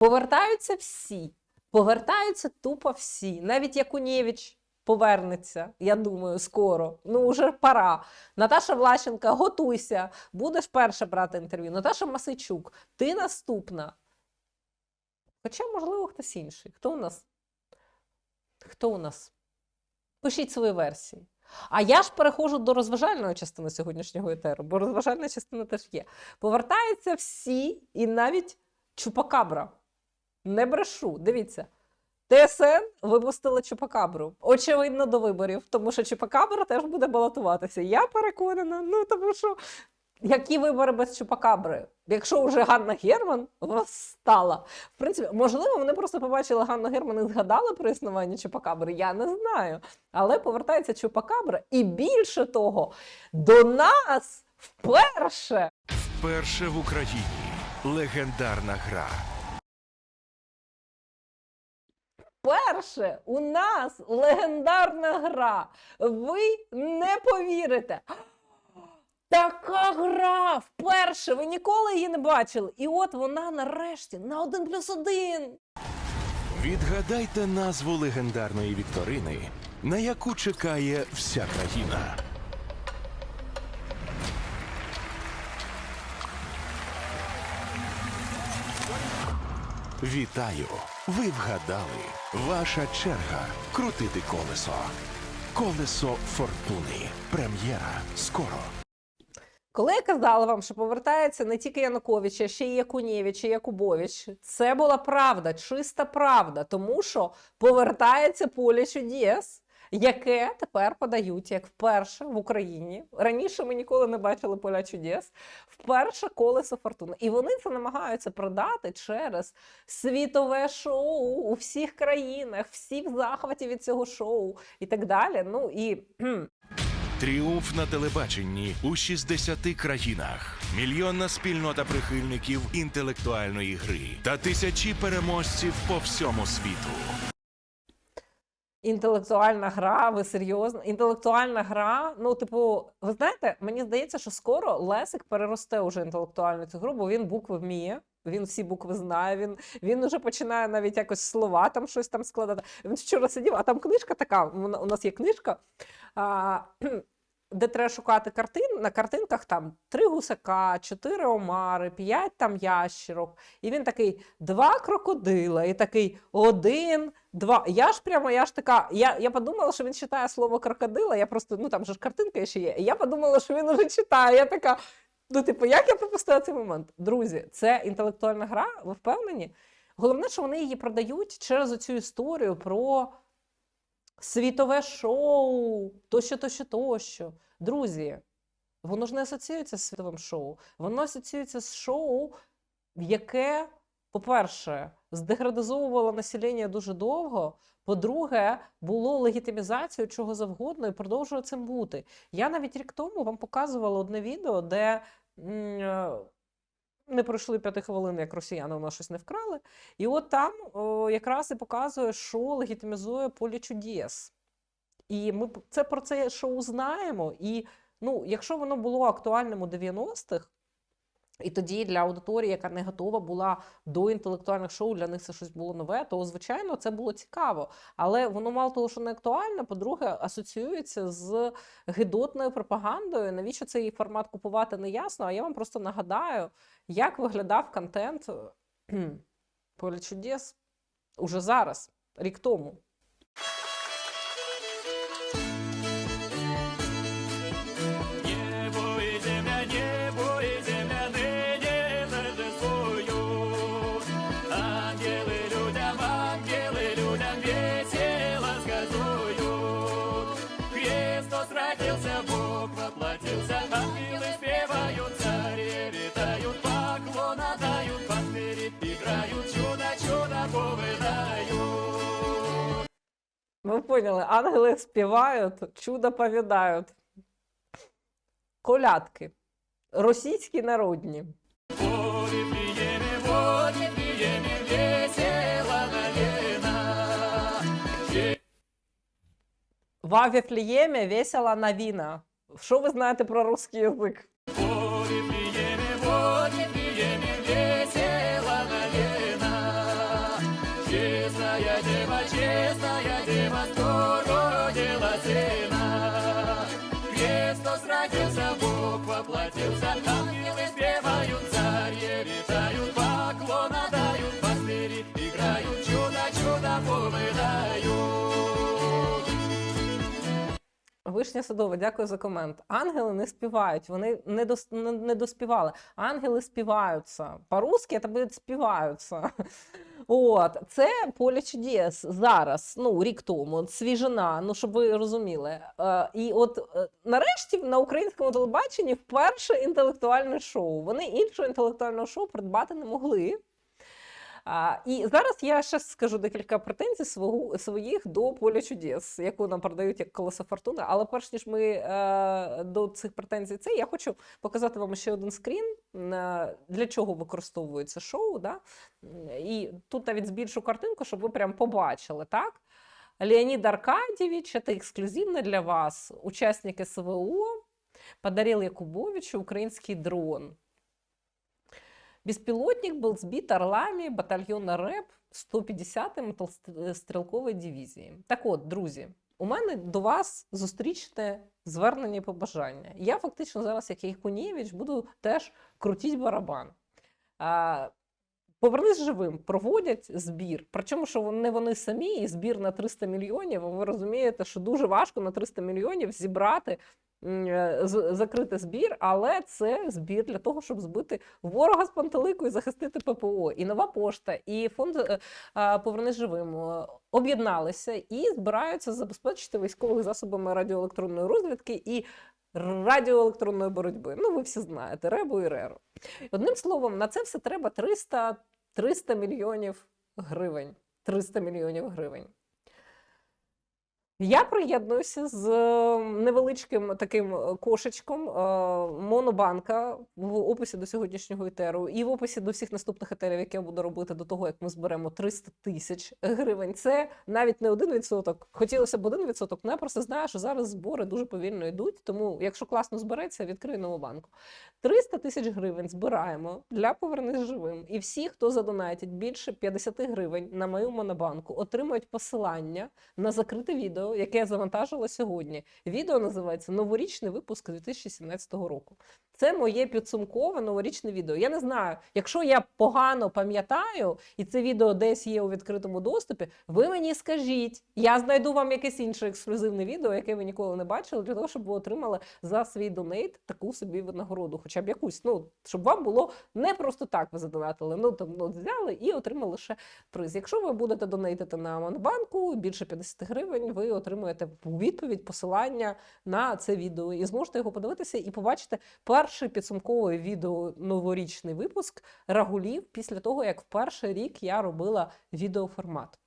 Повертаються всі. Повертаються тупо всі. Навіть Якунєвич повернеться, я думаю, скоро. Ну, вже пора. Наташа Влащенка, готуйся, будеш перша брати інтерв'ю. Наташа Масичук, ти наступна. Хоча, можливо, хтось інший. Хто у нас? Хто у нас? Пишіть свої версії. А я ж переходжу до розважальної частини сьогоднішнього етеру, бо розважальна частина теж є. Повертаються всі, і навіть Чупакабра. Не брешу. Дивіться. ТСН випустила Чупакабру. Очевидно, до виборів, тому що Чупакабра теж буде балотуватися. Я переконана, ну тому що які вибори без Чупакабри? Якщо вже Ганна Герман стала. В принципі, можливо, вони просто побачили Ганну Герман і згадали про існування Чупакабри. Я не знаю. Але повертається Чупакабра, і більше того, до нас вперше Вперше в Україні легендарна гра. Перше у нас легендарна гра. Ви не повірите. Така гра! Вперше! Ви ніколи її не бачили. І от вона нарешті на один плюс один. Відгадайте назву легендарної вікторини, на яку чекає вся країна. Вітаю! Ви вгадали. Ваша черга крутити колесо. Колесо фортуни. Прем'єра скоро. Коли я казала вам, що повертається не тільки Янукович, а ще й Якунєвич і Якубович, це була правда, чиста правда, тому що повертається поле чудес, яке тепер подають як вперше в Україні. Раніше ми ніколи не бачили поля чудес. Вперше колесо фортуни. І вони це намагаються продати через світове шоу у всіх країнах, всі в захваті від цього шоу і так далі. Ну і Тріумф на телебаченні у 60 країнах, мільйонна спільнота прихильників інтелектуальної гри та тисячі переможців по всьому світу. Інтелектуальна гра, ви серйозно? Інтелектуальна гра. Ну, типу, ви знаєте, мені здається, що скоро Лесик переросте уже інтелектуальну цю гру, бо він букви вміє. Він всі букви знає. Він він уже починає навіть якось слова там щось там складати. Він вчора сидів, а там книжка така. У нас є книжка, а, де треба шукати картин. На картинках там три гусака, чотири омари, п'ять там ящерок. І він такий два крокодила, і такий один, два. Я ж прямо, я ж така. Я, я подумала, що він читає слово крокодила. Я просто, ну там же ж картинка ще є. Я подумала, що він уже читає. Я така. Ну, типу, як я пропустила цей момент? Друзі, це інтелектуальна гра, ви впевнені? Головне, що вони її продають через оцю історію про світове шоу, тощо, тощо, тощо. Друзі, воно ж не асоціюється з світовим шоу. Воно асоціюється з шоу, яке, по-перше, здеградизовувало населення дуже довго. По-друге, було легітимізацією чого завгодно і продовжує цим бути. Я навіть рік тому вам показувала одне відео, де не пройшли п'яти хвилин, як росіяни у нас щось не вкрали. І от там о, якраз і показує, що легітимізує поле чудес. І ми це про це шоу знаємо. І ну, якщо воно було актуальним у 90-х, і тоді для аудиторії, яка не готова була до інтелектуальних шоу, для них це щось було нове, то звичайно це було цікаво. Але воно мало того, що не актуальне, по-друге, асоціюється з гидотною пропагандою. Навіщо цей формат купувати, не ясно. А я вам просто нагадаю, як виглядав контент Поле чудес уже зараз, рік тому. Поняли, ангели співають, чудо повідають. Колядки. Російські народні. В Вифлееме, в Вифлееме весело новина. В Віфліємі весела новина. Що ви знаєте про русський язик? Христос за Бог воплотился, Вишня Садова, дякую за комент. Ангели не співають, вони не, дос, не, доспівали. Ангели співаються. По-русски це буде співаються. От, це поле чудес зараз, ну, рік тому, свіжина, ну, щоб ви розуміли. Е, і от е, нарешті на українському телебаченні вперше інтелектуальне шоу. Вони іншого інтелектуального шоу придбати не могли. А, і зараз я ще скажу декілька претензій свого, своїх до поля чудес, яку нам продають як колесо фортуни. Але перш ніж ми е, до цих претензій це, я хочу показати вам ще один скрін, е, для чого використовується шоу. Да? І тут навіть збільшу картинку, щоб ви прям побачили, так? Леонид Аркадьевич, это эксклюзивно для вас, участник СВО, подарил Якубовичу украинский дрон. Беспилотник был сбит орлами батальйона РЕП 150-ї мотострілкової дивізії. Так от, друзі, у мене до вас зустрічне звернення побажання. Я фактично зараз, як Єйкунєвич, буду теж крутіть барабан. А, Повернись живим, проводять збір. Причому, що вони вони самі, і збір на 300 мільйонів. Ви розумієте, що дуже важко на 300 мільйонів зібрати закрити збір, але це збір для того, щоб збити ворога з пантелику і захистити ППО. І нова пошта, і фонд е, е, Повернись живим е, об'єдналися і збираються забезпечити військових засобами радіоелектронної розвідки і радіоелектронної боротьби. Ну, ви всі знаєте, ребу і реру. Одним словом, на це все треба 300, 300 мільйонів гривень. 300 мільйонів гривень. Я приєднуюся з е, невеличким таким е, кошечком е, монобанка в описі до сьогоднішнього етеру і в описі до всіх наступних етерів, які я буду робити до того, як ми зберемо 300 тисяч гривень. Це навіть не один відсоток. Хотілося б один відсоток. але я просто знаю, що зараз збори дуже повільно йдуть. Тому, якщо класно збереться, відкрию нову банку. 300 тисяч гривень збираємо для повернись живим. І всі, хто задонатять більше 50 гривень на мою монобанку, отримують посилання на закрите відео, яке я завантажила сьогодні. Відео називається Новорічний випуск 2017 року. Це моє підсумкове новорічне відео. Я не знаю, якщо я погано пам'ятаю, і це відео десь є у відкритому доступі, ви мені скажіть, я знайду вам якесь інше ексклюзивне відео, яке ви ніколи не бачили, для того, щоб ви отримали за свій донейт таку собі винагороду, хоча б якусь, ну щоб вам було не просто так ви задонатили. Ну там ну, взяли і отримали ще приз. Якщо ви будете донейтити на Монобанку більше 50 гривень, ви отримуєте у відповідь посилання на це відео і зможете його подивитися і побачити перший підсумковий відео новорічний випуск рагулів після того, як в перший рік я робила відеоформат.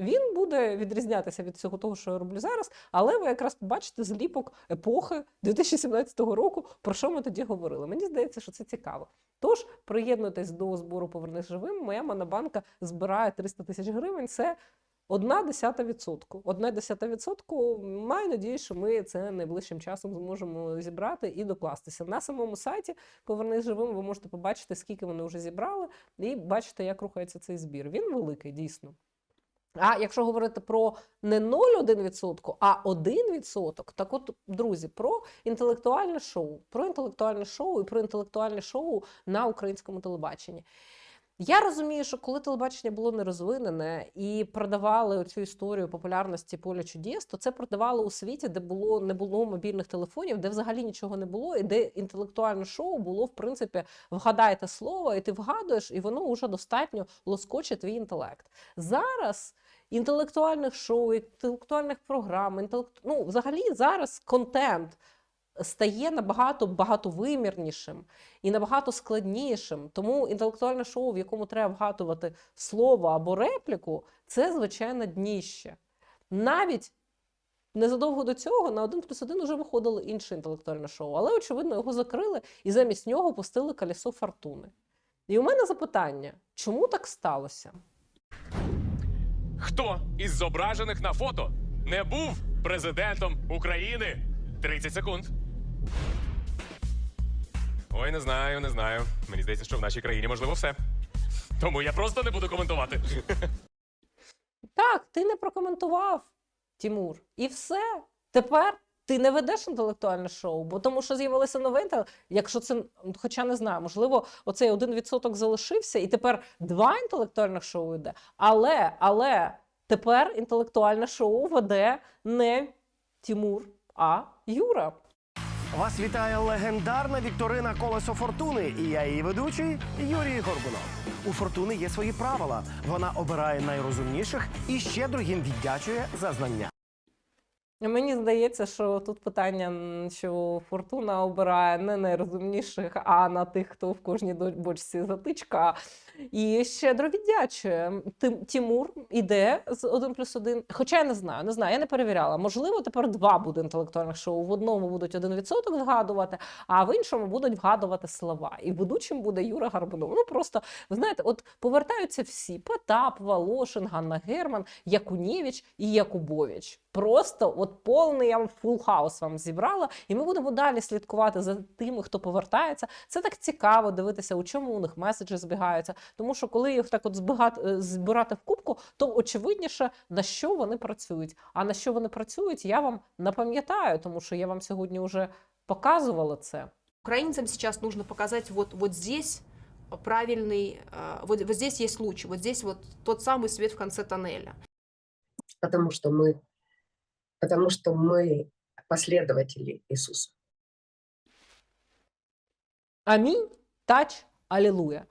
Він буде відрізнятися від всього того, що я роблю зараз, але ви якраз побачите зліпок епохи 2017 року, про що ми тоді говорили. Мені здається, що це цікаво. Тож приєднуйтесь до збору Повернись живим. Моя монобанка збирає 300 тисяч гривень. Це одна десята відсотку. Одна десята відсотку. Маю надію, що ми це найближчим часом зможемо зібрати і докластися. На самому сайті Повернись живим. Ви можете побачити, скільки вони вже зібрали, і бачите, як рухається цей збір. Він великий, дійсно. А якщо говорити про не 0,1%, а 1%, так от, друзі, про інтелектуальне шоу, про інтелектуальне шоу і про інтелектуальне шоу на українському телебаченні. Я розумію, що коли телебачення було не розвинене і продавали цю історію популярності поля чудес, то це продавали у світі, де було не було мобільних телефонів, де взагалі нічого не було, і де інтелектуальне шоу було, в принципі, вгадайте слово, і ти вгадуєш, і воно вже достатньо лоскоче твій інтелект. Зараз інтелектуальних шоу, інтелектуальних програм, інтелект... ну, взагалі зараз контент стає набагато багатовимірнішим і набагато складнішим. Тому інтелектуальне шоу, в якому треба вгадувати слово або репліку, це звичайно дніще. Навіть незадовго до цього на 1 плюс 1 вже виходило інше інтелектуальне шоу, але, очевидно, його закрили і замість нього пустили колесо фортуни. І у мене запитання: чому так сталося? Хто із зображених на фото не був президентом України? 30 секунд. Ой, не знаю, не знаю. Мені здається, що в нашій країні можливо все. Тому я просто не буду коментувати. Так, ти не прокоментував, Тімур, і все. Тепер ти не ведеш інтелектуальне шоу, бо тому що з'явилося нове, якщо це, хоча не знаю, можливо, оцей один відсоток залишився, і тепер два інтелектуальних шоу йде. Але, але тепер інтелектуальне шоу веде не Тімур, а Юра. Вас вітає легендарна вікторина Колесо Фортуни, і я її ведучий Юрій Горбунов. У фортуни є свої правила. Вона обирає найрозумніших і щедро їм віддячує за знання. Мені здається, що тут питання, що фортуна обирає не найрозумніших, а на тих, хто в кожній бочці затичка. І щедро віддячує. Тим- Тімур іде з 1 плюс 1. Хоча я не знаю, не знаю, я не перевіряла. Можливо, тепер два буде інтелектуальних шоу. В одному будуть 1% згадувати, а в іншому будуть вгадувати слова. І ведучим буде Юра Гарбунов. Ну просто ви знаєте, от повертаються всі: Потап, Волошин, Ганна Герман, Якунєвич і Якубович. Просто от повний я фул хаус вам зібрала, і ми будемо далі слідкувати за тими, хто повертається. Це так цікаво дивитися, у чому у них меседжі збігаються. Тому що коли їх так от збигати, е, збирати в кубку, то очевидніше на що вони працюють. А на що вони працюють, я вам напам'ятаю, тому що я вам сьогодні вже показувала це. Украинцам сейчас нужно показать вот, вот здесь правильный, э, вот, вот здесь есть луч, вот здесь вот тот самый свет в конце тоннеля. потому что мы, потому что мы последователи Иисуса. Амінь, тач, алілуя.